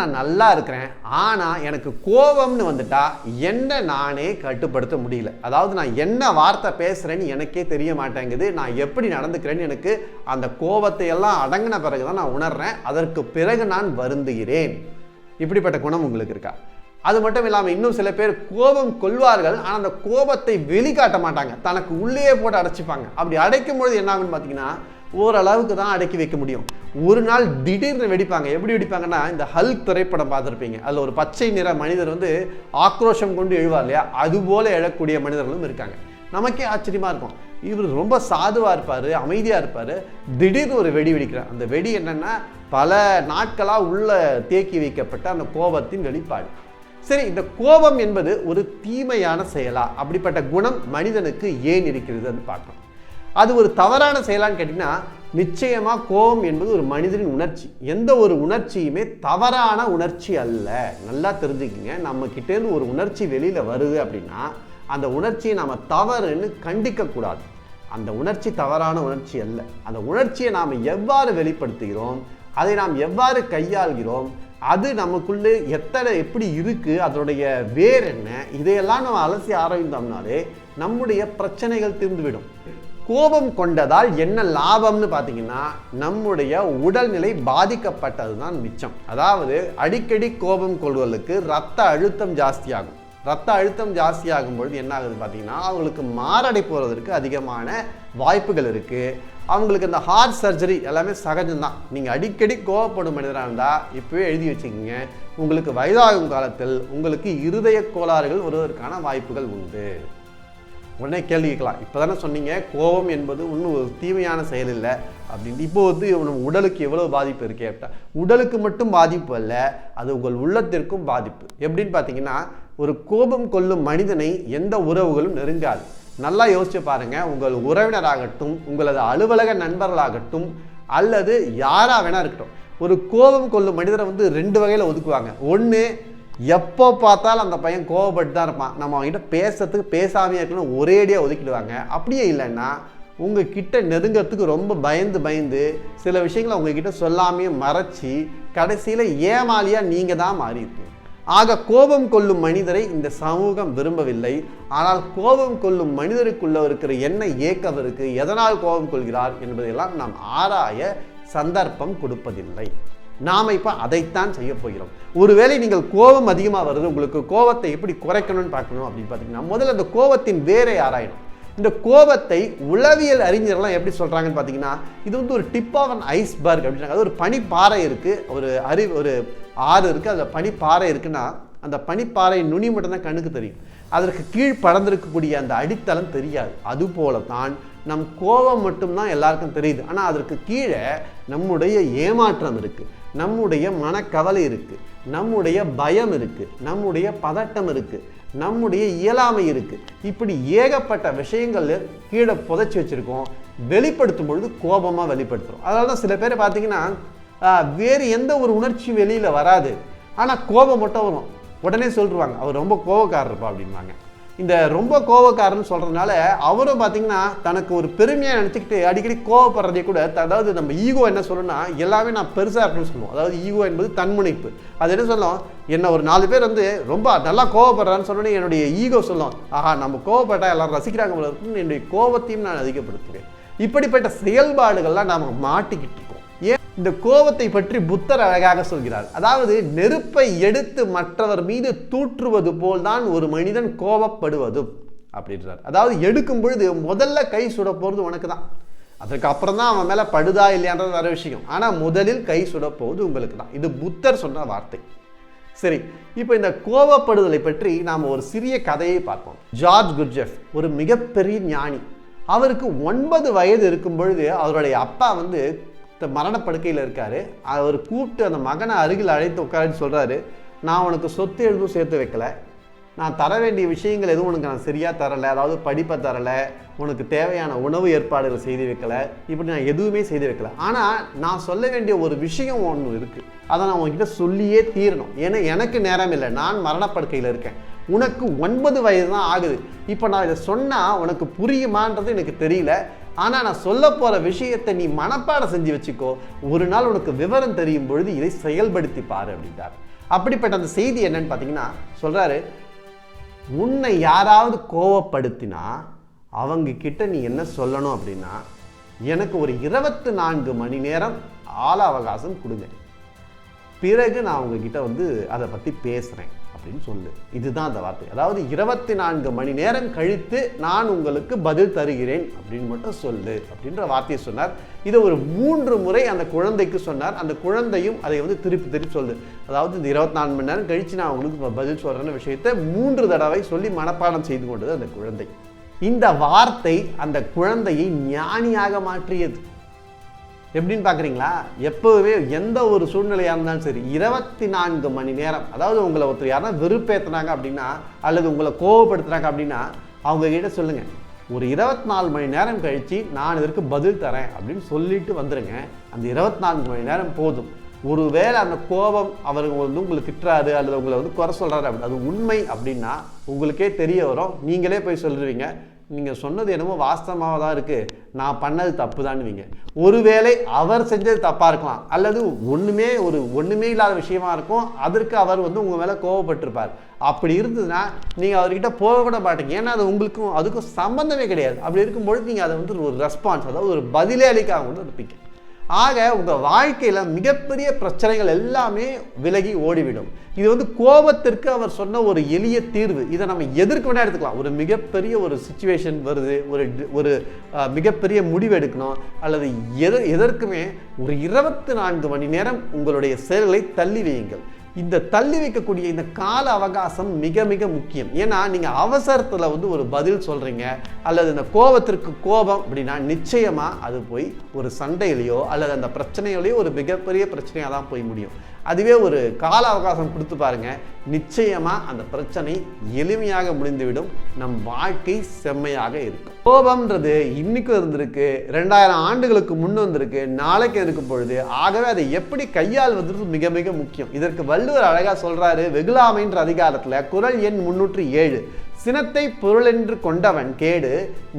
நான் நல்லா இருக்கிறேன் ஆனால் எனக்கு கோபம்னு வந்துட்டா என்ன நானே கட்டுப்படுத்த முடியல. அதாவது நான் என்ன வார்த்தை பேசுகிறேன்னு எனக்கே தெரிய மாட்டேங்குது. நான் எப்படி நடந்துக்கிறேன்னு எனக்கு அந்த கோபத்தை எல்லாம் அடங்கின பிறகு தான் நான் உணர்றேன். அதற்கு பிறகு நான் வருந்துகிறேன். இப்படிப்பட்ட குணம் உங்களுக்கு இருக்கா? அது மட்டும் இல்லாமல் இன்னும் சில பேர் கோபம் கொள்வார்கள் ஆனால் அந்த கோபத்தை வெளிக்காட்ட மாட்டாங்க. தனக்கு உள்ளே போட்டு அடைச்சிப்பாங்க. அப்படி அடைக்கும் பொழுது என்ன பார்த்தீங்கன்னா ஓரளவுக்கு தான் அடக்கி வைக்க முடியும். ஒரு நாள் திடீர்னு வெடிப்பாங்க. எப்படி வெடிப்பாங்கன்னா இந்த ஹல்க் திரைப்படம் பார்த்துருப்பீங்க. அதில் ஒரு பச்சை நிற மனிதர் வந்து ஆக்ரோஷம் கொண்டு எழுவார் இல்லையா? அதுபோல் எழக்கூடிய மனிதர்களும் இருக்காங்க. நமக்கே ஆச்சரியமாக இருக்கும். இவர் ரொம்ப சாதுவாக இருப்பார் அமைதியாக இருப்பார். திடீர்னு ஒரு வெடி வெடிக்கிறார். அந்த வெடி என்னென்னா பல நாட்களாக உள்ள தேக்கி வைக்கப்பட்ட அந்த கோபத்தின் வெளிப்பாடு. சரி இந்த கோபம் என்பது ஒரு தீமையான செயலா? அப்படிப்பட்ட குணம் மனிதனுக்கு ஏன் இருக்கிறதுன்னு பார்க்கணும். அது ஒரு தவறான செயலான்னு கேட்டிங்கன்னா நிச்சயமாக கோபம் என்பது ஒரு மனிதனின் உணர்ச்சி. எந்த ஒரு உணர்ச்சியுமே தவறான உணர்ச்சி அல்ல. நல்லா தெரிஞ்சுக்கிங்க. நம்ம கிட்டேருந்து ஒரு உணர்ச்சி வெளியில் வருது அப்படின்னா அந்த உணர்ச்சியை நாம் தவறுன்னு கண்டிக்கக்கூடாது. அந்த உணர்ச்சி தவறான உணர்ச்சி அல்ல. அந்த உணர்ச்சியை நாம் எவ்வாறு வெளிப்படுத்துகிறோம்? அதை நாம் எவ்வாறு கையாள்கிறோம்? அது நமக்குள்ளே எத்தனை எப்படி இருக்குது அதனுடைய வேர் என்ன? இதையெல்லாம் நம்ம அலசி ஆரம்பித்தோம்னாலே நம்முடைய பிரச்சனைகள் தீர்ந்துவிடும். கோபம் கொண்டதால் என்ன லாபம்னு பார்த்தீங்கன்னா நம்முடைய உடல்நிலை பாதிக்கப்பட்டது தான் மிச்சம். அதாவது அடிக்கடி கோபம் கொள்வதற்கு ரத்த அழுத்தம் ஜாஸ்தியாகும். ரத்த அழுத்தம் ஜாஸ்தியாகும் பொழுது என்ன ஆகுது பார்த்தீங்கன்னா அவங்களுக்கு மாரடை வருவதற்கு அதிகமான வாய்ப்புகள் இருக்குது அவங்களுக்கு இந்த ஹார்ட் சர்ஜரி எல்லாமே சகஜம்தான். நீங்கள் அடிக்கடி கோவப்படும் மனிதராக இருந்தால் இப்போவே எழுதி வச்சுக்கோங்க. உங்களுக்கு வயதாகும் காலத்தில் உங்களுக்கு இருதய கோளாறுகள் வருவதற்கான வாய்ப்புகள் உண்டு. உடனே கேள்வி கேட்கலாம். இப்போ தானே சொன்னீங்க கோபம் என்பது ஒன்றும் ஒரு தீமையான செயல் இல்லை அப்படின்ட்டு. இப்போ வந்து நம்ம உடலுக்கு எவ்வளோ பாதிப்பு இருக்கே அப்படின்னா உடலுக்கு மட்டும் பாதிப்பு அல்ல அது உங்கள் உள்ளத்திற்கும் பாதிப்பு. எப்படின்னு பார்த்தீங்கன்னா ஒரு கோபம் கொள்ளும் மனிதனை எந்த உறவுகளும் நெருங்காது. நல்லா யோசிச்சு பாருங்கள் உங்கள் உறவினராகட்டும் உங்களது அலுவலக நண்பர்களாகட்டும் அல்லது யாராக வேணா இருக்கட்டும் ஒரு கோபம் கொள்ளும் மனிதரை வந்து ரெண்டு வகையில் ஒதுக்குவாங்க. ஒன்று எப்போ பார்த்தாலும் அந்த பையன் கோவப்பட்டு தான் இருப்பான். நம்ம அவங்ககிட்ட பேசுறதுக்கு பேசாமையே இருக்கணும்னு ஒரேடியாக ஒதுக்கிடுவாங்க. அப்படியே இல்லைன்னா உங்ககிட்ட நெருங்கிறதுக்கு ரொம்ப பயந்து பயந்து சில விஷயங்களை உங்ககிட்ட சொல்லாமையே மறைச்சி கடைசியில் ஏமாலியாக நீங்கள் தான் மாறியிருக்கீங்க ஆக கோபம் கொள்ளும் மனிதரை இந்த சமூகம் விரும்பவில்லை. ஆனால் கோபம் கொள்ளும் மனிதருக்குள்ள இருக்கிற என்ன ஏக்கம் இருக்குது எதனால் கோபம் கொள்கிறார் என்பதையெல்லாம் நாம் ஆராய சந்தர்ப்பம் கொடுப்பதில்லை. நாம் இப்போ அதைத்தான் செய்ய போகிறோம். ஒருவேளை நீங்கள் கோபம் அதிகமாக வருது உங்களுக்கு கோபத்தை எப்படி குறைக்கணும்னு பார்க்கணும் அப்படின்னு பார்த்தீங்கன்னா முதல்ல அந்த கோபத்தின் வேரை ஆராயணும். இந்த கோபத்தை உளவியல் அறிஞர்லாம் எப்படி சொல்கிறாங்கன்னு பார்த்தீங்கன்னா இது வந்து ஒரு டிப் ஆஃப் அன் ஐஸ்பர்க் அப்படின்றாங்க. அது ஒரு பனிப்பாறை இருக்குது ஒரு அறிவு ஒரு ஆறு இருக்குது அதில் பனிப்பாறை இருக்குன்னா அந்த பனிப்பாறை நுனி மட்டும்தான் கண்ணுக்கு தெரியும். அதற்கு கீழ் படர்ந்திருக்கக்கூடிய அந்த அடித்தளம் தெரியாது. அதுபோல தான் நம் கோபம் மட்டும்தான் எல்லாருக்கும் தெரியுது. ஆனால் அதற்கு கீழே நம்முடைய ஏமாற்றம் இருக்குது நம்முடைய மனக்கவலை இருக்குது நம்முடைய பயம் இருக்குது நம்முடைய பதட்டம் இருக்குது நம்முடைய இயலாமை இருக்குது இப்படி ஏகப்பட்ட விஷயங்கள் கீழே புதைச்சி வச்சுருக்கோம். வெளிப்படுத்தும் பொழுது கோபமாக வெளிப்படுத்துகிறோம் அதனால தான் சில பேர் பார்த்தீங்கன்னா வேறு எந்த ஒரு உணர்ச்சி வெளியில் வராது. ஆனால் கோபம் மட்டும் வரும். உடனே சொல்லிடுவாங்க அவர் ரொம்ப கோபக்காரர்ப்பா அப்படின்வாங்க இந்த ரொம்ப கோவக்காரன்னு சொல்கிறதுனால அவரும் பார்த்தீங்கன்னா தனக்கு ஒரு பெருமையாக நினச்சிக்கிட்டு அடிக்கடி கோவப்படுறதே கூட அதாவது நம்ம ஈகோ என்ன சொல்லணும்னா எல்லாமே நான் பெருசாக இருக்குன்னு சொல்லுவோம். அதாவது ஈகோ என்பது தன்முனைப்பு. அது என்ன சொல்லும்? என்ன ஒரு நாலு பேர் வந்து ரொம்ப நல்லா கோவப்படுறான்னு சொன்னோன்னே என்னுடைய ஈகோ சொல்லும். ஆஹா நம்ம கோவப்பட்டா எல்லாரும் ரசிக்கிறாங்க போல இருக்குன்னு என்னுடைய கோபத்தையும் நான் அதிகப்படுத்துவேன். இப்படிப்பட்ட செயல்பாடுகள்லாம் நாம் மாட்டிக்கிட்டு ஏன் இந்த கோபத்தை பற்றி புத்தர் அழகாக சொல்கிறார். அதாவது நெருப்பை எடுத்து மற்றவர் மீது தூற்றுவது போல்தான் ஒரு மனிதன் கோபப்படுவதும் அப்படின்றார். அதாவது எடுக்கும் பொழுது முதல்ல கை சுட போகிறது உனக்கு தான். அதற்கு அப்புறம் தான் அவன் மேலே படுதா இல்லையான்றது வேற விஷயம். ஆனால் முதலில் கை சுட போவது உங்களுக்கு தான். இது புத்தர் சொன்ன வார்த்தை. சரி இப்போ இந்த கோபப்படுதலை பற்றி நாம் ஒரு சிறிய கதையை பார்ப்போம். ஜார்ஜ் குர்ஜெஃப் ஒரு மிகப்பெரிய ஞானி. அவருக்கு ஒன்பது வயது இருக்கும் பொழுது அவருடைய அப்பா வந்து மரணப்படுக்கையில் இருக்காரு. அவர் கூப்பிட்டு அந்த மகனை அருகில் அழைத்து உட்காரன்னு சொல்கிறாரு நான் உனக்கு சொத்து எதுவும் சேர்த்து வைக்கல. நான் தர வேண்டிய விஷயங்கள் எதுவும் உனக்கு நான் சரியாக தரலை. அதாவது படிப்பை தரலை. உனக்கு தேவையான உணவு ஏற்பாடுகள் செய்து வைக்கலை. இப்படி நான் எதுவுமே செய்து வைக்கல. ஆனால் நான் சொல்ல வேண்டிய ஒரு விஷயம் ஒன்று இருக்குது அதை நான் உன்கிட்ட சொல்லியே தீரணும். ஏன்னா எனக்கு நேரம் இல்லை. நான் மரணப்படுக்கையில் இருக்கேன். உனக்கு ஒன்பது வயது தான் ஆகுது. இப்போ நான் இதை சொன்னால் உனக்கு புரியுமான்றது எனக்கு தெரியல. ஆனால் நான் சொல்ல போகிற விஷயத்தை நீ மனப்பாடம் செஞ்சு வச்சுக்கோ. ஒரு நாள் உனக்கு விவரம் தெரியும் பொழுது இதை செயல்படுத்தி பாரு அப்படின்றார். அப்படிப்பட்ட அந்த செய்தி என்னன்னு பார்த்தீங்கன்னா சொல்கிறாரு உன்னை யாராவது கோவப்படுத்தினா அவங்க கிட்ட நீ என்ன சொல்லணும் அப்படின்னா எனக்கு ஒரு இருபத்தி நான்கு மணி நேரம் ஆள அவகாசம் கொடுங்க. பிறகு நான் உங்ககிட்ட வந்து அதை பற்றி பேசுகிறேன் அப்படின்னு சொல்லு. இதுதான் அந்த வார்த்தை. அதாவது இருபத்தி நான்கு மணி நேரம் கழித்து நான் உங்களுக்கு பதில் தருகிறேன் அப்படின்னு மட்டும் சொல்லு அப்படின்ற வார்த்தையை சொன்னார். இதை ஒரு மூன்று முறை அந்த குழந்தைக்கு சொன்னார். அந்த குழந்தையும் அதை வந்து திருப்பி திருப்பி சொல்லு. அதாவது இந்த இருபத்தி நாலு மணி நேரம் கழித்து நான் உங்களுக்கு பதில் சொல்கிறேன்னு விஷயத்தை மூன்று தடவை சொல்லி மனப்பாடம் செய்து கொண்டது அந்த குழந்தை. இந்த வார்த்தை அந்த குழந்தையை ஞானியாக மாற்றியது. எப்படின்னு பார்க்குறீங்களா? எப்போவுமே எந்த ஒரு சூழ்நிலையாக இருந்தாலும் சரி இருபத்தி நான்கு மணி நேரம் அதாவது உங்களை ஒருத்தர் யாரா வெறுப்பேற்றுனாங்க அப்படின்னா அல்லது உங்களை கோவப்படுத்துனாங்க அப்படின்னா அவங்க கிட்ட சொல்லுங்கள் ஒரு இருபத்தி நாலு மணி நேரம் கழித்து நான் இதற்கு பதில் தரேன் அப்படின்னு சொல்லிட்டு வந்துடுங்க அந்த இருபத்தி நான்கு மணி நேரம் போதும். ஒருவேளை அந்த கோபம் அவர் வந்து உங்களை திட்டுறாரு அல்லது உங்களை வந்து குறை சொல்கிறாரு அப்படின்னு அது உண்மை அப்படின்னா உங்களுக்கே தெரிய வரும். நீங்களே போய் சொல்லுவீங்க. நீங்கள் சொன்னது என்னமோ வாஸ்தவமாக தான் இருக்குது நான் பண்ணது தப்பு தான்வீங்க ஒருவேளை அவர் செஞ்சது தப்பாக இருக்கலாம். அல்லது ஒன்றுமே ஒரு ஒன்றுமே இல்லாத விஷயமா இருக்கும். அதற்கு அவர் வந்து உங்கள் மேலே கோவப்பட்டிருப்பார். அப்படி இருந்ததுன்னா நீங்கள் அவர்கிட்ட போக கூட மாட்டீங்க. ஏன்னா அது உங்களுக்கும் அதுக்கும் சம்மந்தமே கிடையாது. அப்படி இருக்கும்பொழுது நீங்கள் அதை வந்து ஒரு ரெஸ்பான்ஸ் அதாவது ஒரு பதிலே அளிக்காமல் கூட இருப்பீங்க. ஆக உங்கள் வாழ்க்கையில் மிகப்பெரிய பிரச்சனைகள் எல்லாமே விலகி ஓடிவிடும். இது வந்து கோபத்திற்கு அவர் சொன்ன ஒரு எளிய தீர்வு. இதை நம்ம எதற்கு வேணால் எடுத்துக்கலாம். ஒரு மிகப்பெரிய ஒரு சுச்சுவேஷன் வருது ஒரு ஒரு மிகப்பெரிய முடிவு எடுக்கணும் அல்லது எத எதற்குமே ஒரு இருபத்தி நான்கு மணி நேரம் உங்களுடைய செயல்களை தள்ளி வையுங்கள். இந்த தள்ளி வைக்கக்கூடிய இந்த கால அவகாசம் மிக மிக முக்கியம். ஏன்னா நீங்கள் அவசரத்தில் வந்து ஒரு பதில் சொல்கிறீங்க அல்லது இந்த கோபத்திற்கு கோபம் அப்படின்னா நிச்சயமாக அது போய் ஒரு சண்டையிலையோ அல்லது அந்த பிரச்சனையிலையோ ஒரு மிகப்பெரிய பிரச்சனையாக தான் போய் முடியும். அதுவே ஒரு கால அவகாசம் கொடுத்து பாருங்க. நிச்சயமாக அந்த பிரச்சனை எளிமையாக முடிந்துவிடும். நம் வாழ்க்கை செம்மையாக இருக்கும். கோபம்ன்றது இன்னைக்கும் இருந்திருக்கு ரெண்டாயிரம் ஆண்டுகளுக்கு முன் வந்திருக்கு நாளைக்கு இருக்கும் பொழுது. ஆகவே அதை எப்படி கையாள்வதற்கு மிக மிக முக்கியம். இதற்கு வள்ளுவர் அழகா சொல்றாரு வெகுலாமைன்ற அதிகாரத்துல குரல் எண் முன்னூற்றி ஏழு. சினத்தை பொருளென்று கொண்டவன் கேடு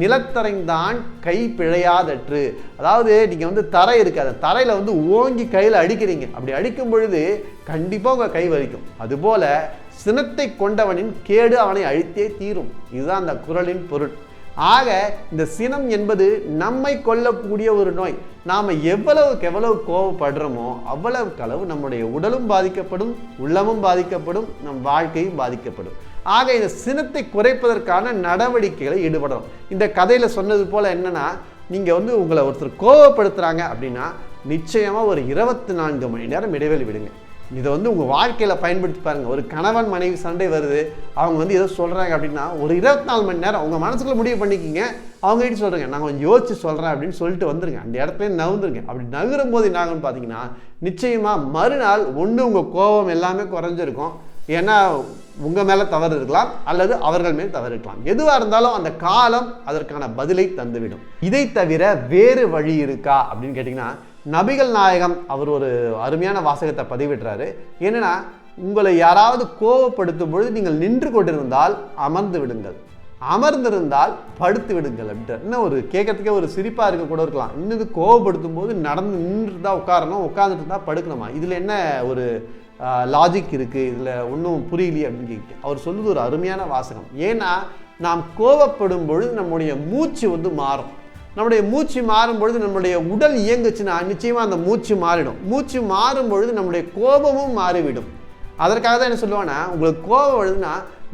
நிலத்தரைந்தான் கை பிழையாதற்று. அதாவது நீங்கள் வந்து தரை இருக்காது தரையில் வந்து ஓங்கி கையில் அடிக்கிறீங்க. அப்படி அடிக்கும் பொழுது கண்டிப்பாக உங்கள் கை வலிக்கும். அதுபோல சினத்தை கொண்டவனின் கேடு அவனை அழித்தே தீரும். இதுதான் அந்த குறளின் பொருள். ஆக இந்த சினம் என்பது நம்மை கொல்லக்கூடிய ஒரு நோய். நாம் எவ்வளவுக்கு எவ்வளவு கோவப்படுறோமோ அவ்வளவுக்கு அளவு நம்முடைய உடலும் பாதிக்கப்படும் உள்ளமும் பாதிக்கப்படும் நம் வாழ்க்கையும் பாதிக்கப்படும். ஆக இந்த சினத்தை குறைப்பதற்கான நடவடிக்கைகளை ஈடுபடணும். இந்த கதையில் சொன்னது போல் என்னென்னா நீங்கள் வந்து உங்களை ஒருத்தர் கோவப்படுத்துகிறாங்க அப்படின்னா நிச்சயமாக ஒரு இருபத்தி நான்கு மணி நேரம் இடைவெளி விடுங்க. இதை வந்து உங்கள் வாழ்க்கையில் பயன்படுத்தி பாருங்கள் ஒரு கணவன் மனைவி சண்டை வருது. அவங்க வந்து ஏதோ சொல்கிறாங்க அப்படின்னா ஒரு இருபத்தி நாலு மணி நேரம் உங்கள் மனசுக்குள்ள முடிவு பண்ணிக்கிங்க. அவங்க கிட்ட சொல்கிறேங்க நான் கொஞ்சம் யோசிச்சு சொல்கிறேன் அப்படின்னு சொல்லிட்டு வந்துருங்க. அந்த இடத்துல நகர்ந்துருங்க அப்படி நகரும் போது என்ன ஆகும்னு பார்த்தீங்கன்னா நிச்சயமாக மறுநாள் ஒன்று உங்கள் கோபம் எல்லாமே குறைஞ்சிருக்கும். ஏன்னா உங்கள் மேலே தவறு இருக்கலாம் அல்லது அவர்கள் மேல் தவறு இருக்கலாம். எதுவாக இருந்தாலும் அந்த காலம் அதற்கான பதிலை தந்துவிடும். இதை தவிர வேறு வழி இருக்கா அப்படின்னு கேட்டிங்கன்னா நபிகள் நாயகம் அவர் ஒரு அருமையான வாசகத்தை பதிவிடுறாரு. என்னென்னா உங்களை யாராவது கோவப்படுத்தும் பொழுது நீங்கள் நின்று கொண்டிருந்தால் அமர்ந்து விடுங்கள். அமர்ந்திருந்தால் படுத்து விடுங்கள் அப்படின்ட்டு. இன்னும் ஒரு கேட்கறதுக்கே ஒரு சிரிப்பாக இருக்க கூட இருக்கலாம். இன்னும் இது கோவப்படுத்தும் போது நடந்து நின்று தான் உட்காரணும் உட்காந்துட்டு இருந்தால் படுக்கணுமா? இதில் என்ன ஒரு லாஜிக் இருக்குது இதில் ஒன்றும் புரியலையே அப்படின்னு கேட்கு. அவர் சொல்லுது ஒரு அருமையான வாசகம். ஏன்னா நாம் கோவப்படும் பொழுது நம்முடைய மூச்சு வந்து மாறும். நம்முடைய மூச்சு மாறும் பொழுது நம்முடைய உடல் இயங்குச்சுன்னா நிச்சயமாக அந்த மூச்சு மாறிடும். மூச்சு மாறும் பொழுது நம்முடைய கோபமும் மாறிவிடும். அதற்காக தான் என்ன சொல்லுவானா உங்களுக்கு கோபம் வருதுன்னா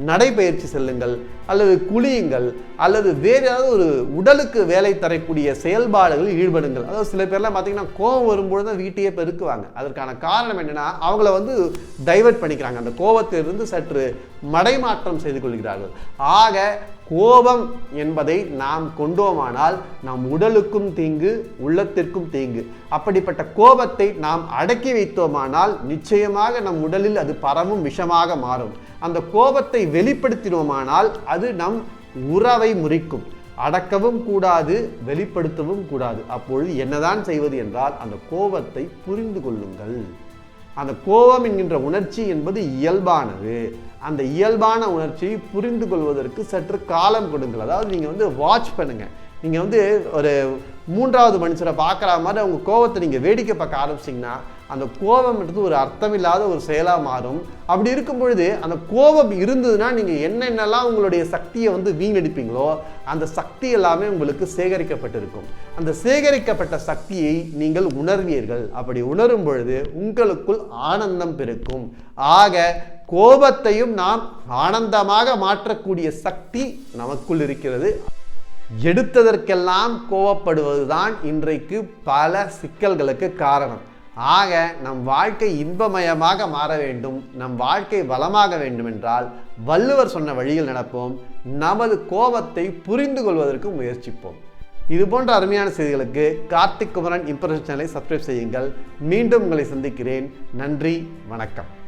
நடைபயிற்சி செல்லுங்கள் அல்லது குளியுங்கள் அல்லது வேறு ஏதாவது ஒரு உடலுக்கு வேலை தரக்கூடிய செயல்பாடுகளில் ஈடுபடுங்கள். அதாவது சில பேர்லாம் பார்த்தீங்கன்னா கோபம் வரும்பொழுது தான் வீட்டையே பெருக்குவாங்க. அதற்கான காரணம் என்னென்னா அவங்கள வந்து டைவர்ட் பண்ணிக்கிறாங்க. அந்த கோபத்திலிருந்து சற்று மடைமாற்றம் செய்து கொள்கிறார்கள். ஆக கோபம் என்பதை நாம் கொண்டோமானால் நம் உடலுக்கும் தீங்கு உள்ளத்திற்கும் தீங்கு. அப்படிப்பட்ட கோபத்தை நாம் அடக்கி வைத்தோமானால் நிச்சயமாக நம் உடலில் அது பரவும் விஷமாக மாறும். அந்த கோபத்தை வெளிப்படுத்தினோமானால் அது நம் உறவை முறிக்கும். அடக்கவும் கூடாது வெளிப்படுத்தவும் கூடாது. அப்பொழுது என்னதான் செய்வது என்றால் அந்த கோபத்தை புரிந்து கொள்ளுங்கள். அந்த கோபம் என்கின்ற உணர்ச்சி என்பது இயல்பானது. அந்த இயல்பான உணர்ச்சியை புரிந்து கொள்வதற்கு சற்று காலம் கொடுங்கள். அதாவது நீங்கள் வந்து வாட்ச் பண்ணுங்கள் நீங்கள் வந்து ஒரு மூன்றாவது மனுஷரை பார்க்குற மாதிரி அவங்க கோபத்தை நீங்கள் வேடிக்கை பார்க்க ஆரம்பிச்சிங்கன்னா அந்த கோபம்ன்றது ஒரு அர்த்தமில்லாத ஒரு செயலாக மாறும். அப்படி இருக்கும் பொழுது அந்த கோபம் இருந்ததுன்னா நீங்கள் என்னென்னலாம் உங்களுடைய சக்தியை வந்து வீணடிப்பீங்களோ அந்த சக்தி எல்லாமே உங்களுக்கு சேகரிக்கப்பட்டிருக்கும். அந்த சேகரிக்கப்பட்ட சக்தியை நீங்கள் உணர்வீர்கள். அப்படி உணரும் பொழுது உங்களுக்குள் ஆனந்தம் பிறக்கும். ஆக கோபத்தையும் நாம் ஆனந்தமாக மாற்றக்கூடிய சக்தி நமக்குள் இருக்கிறது. எடுத்ததற்கெல்லாம் கோவப்படுவதுதான் இன்றைக்கு பல சிக்கல்களுக்கு காரணம். ஆக நம் வாழ்க்கை இன்பமயமாக மாற வேண்டும். நம் வாழ்க்கை வளமாக வேண்டுமென்றால் வள்ளுவர் சொன்ன வழியில் நடப்போம். நமது கோபத்தை புரிந்து கொள்வதற்கு முயற்சிப்போம். இது போன்ற அருமையான செய்திகளுக்கு கார்த்திக் குமரன் இம்ப்ரெஷன் சேனலை சப்ஸ்கிரைப் செய்யுங்கள். மீண்டும் உங்களை சந்திக்கிறேன். நன்றி வணக்கம்.